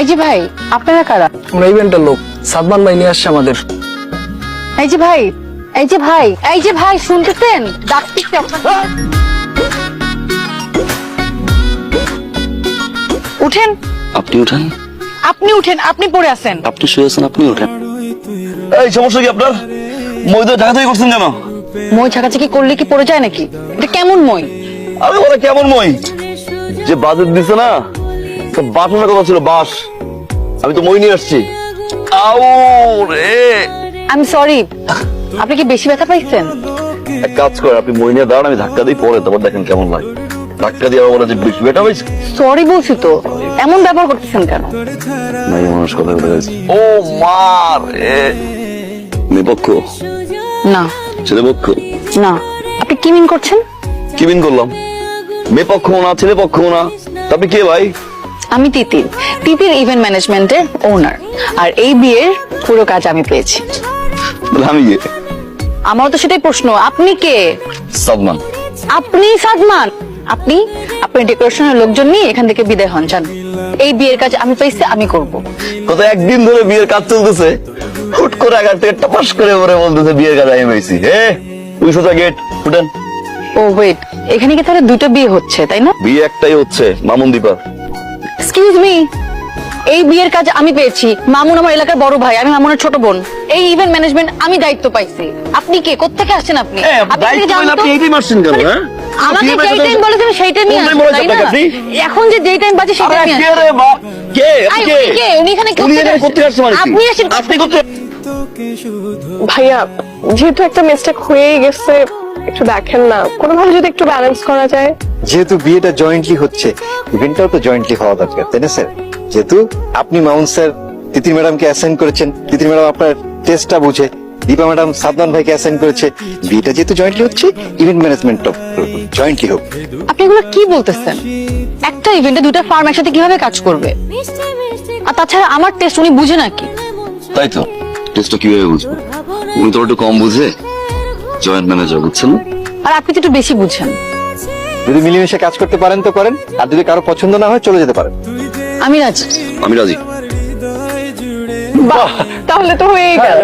এই যে ভাই আপনারা কারা? আমরা ইভেন্টের লোক। সাদমান ভাই নিয়ে আসছে আমাদের। এই যে ভাই এই যে ভাই এই যে ভাই শুনতেছেন? ডাকতেছি আপনাকে। উঠেন। আপনি উঠেন। আপনি উঠেন আপনি পড়ে আছেন। আপনি শুয়েছেন আপনি উঠেন। এই সমস্যা কি আপনার? মই তো ঢাকা থেকে করছেন কেন? মই ছাকাছাকি করলে কি পড়ে যায় নাকি? এটা কেমন মই? আমি বলে কেমন মই? যে বাজেট দিছে না কথা ছিল বাস। আমি তো মই নিয়ে আসছি। আউ রে আমি সরি আপনি কি বেশি ব্যথা পাইছেন? এক কাজ করে আপনি মই নিয়ে দাঁড়ান আমি ধাক্কা দিই পরে তারপর দেখেন কেমন লাগে। ধাক্কা দিয়ে বলে যে বেশি বেটা হয়েছে সরি বলছি তো এমন ব্যবহার করতেছেন কেন? নাই মানুষ কথা বলে ও মা রে! মেয়ে না। ছেলে পক্ষ না। আপনি কি মিন করছেন? কি বিন করলাম। মেয়ে পক্ষ না ছেলে পক্ষ না। তা আপনি কে ভাই? আমি তিতির। তিতির ইভেন্ট ম্যানেজমেন্টের ওনার আর এই বিয়ের পুরো কাজ আমি পেয়েছি। আমি কে? আমার তো সেটাই প্রশ্ন আপনি কে? সাদমান। আপনি সাদমান? আপনি? আপনি ডেকোরেশনের লোকজন নিয়ে এখান থেকে বিদায় হন যান। এই বিয়ের কাজ আমি পাইছি আমি করব। কত একদিন ধরে বিয়ের কাজ চলতেছে। হুট করে আগার থেকে টাপাস করে পরে বলতেছে বিয়ের কাজ আমি পাইছি। হে তুই সোজা গেট ফুটেন ও ওয়েট এখানে কি তাহলে দুটো বিয়ে হচ্ছে তাই না? বিয়ে একটাই হচ্ছে মামুন দীপা। এক্সকিউজ মি এই বিয়ের কাজ আমি পেয়েছি। মামুন আমার এলাকার বড় ভাই আমি মামুনের ছোট বোন। এই ইভেন্ট ম্যানেজমেন্ট আমি দায়িত্ব পাইছি। আপনি কে? কোত্থেকে আসছেন আপনি? আপনি থেকে জানুন তো। এইটাই মারছেন কেন হ্যাঁ? আমাকে যেই টাইম বলেছেন সেই টাইমই তাই না? এখন যে যেই টাইম বাজে সেই আরে টাইমই কে কে? আপনি কে? উনি এখানে উনি কোত্থেকে এখানে কোত্থেকে আসছে মানে কি? আপনি আসেন আপনি কোথায় ভাইয়া যেহেতু একটা মিস্টেক হয়েই গেছে একটু দেখেন না। কোনোভাবে যদি একটু ব্যালেন্স করা যায়। যেহেতু বিয়েটা জয়েন্টলি হচ্ছে ইভেন্টটাও তো জয়েন্টলি হওয়া দরকার তাই না স্যার যেহেতু আপনি মাউন স্যার তিতির ম্যাডামকে অ্যাসাইন করেছেন তিতির ম্যাডাম আপনার টেস্টটা বুঝে দীপা ম্যাডাম সাদমান ভাইকে অ্যাসাইন করেছে বিয়েটা যেহেতু জয়েন্টলি হচ্ছে ইভেন্ট ম্যানেজমেন্টটা জয়েন্টলি হোক। আপনি এগুলো কি বলতেছেন? একটা ইভেন্টে দুটা ফার্ম একসাথে কীভাবে কাজ করবে? আর তাছাড়া আমার টেস্ট উনি বুঝে নাকি? তাই তো টেস্টটা কীভাবে বুঝব? উনি তো একটু কম বুঝে? জয়েন্ট ম্যানেজার বুঝছেন? আর আপনি তো একটু বেশি বুঝেন। যদি মিলেমিশে কাজ করতে পারেন তো করেন আর যদি কারও পছন্দ না হয় চলে যেতে পারেন। আমি রাজি। আমি রাজি। বাহ তাহলে তো হয়েই গেল।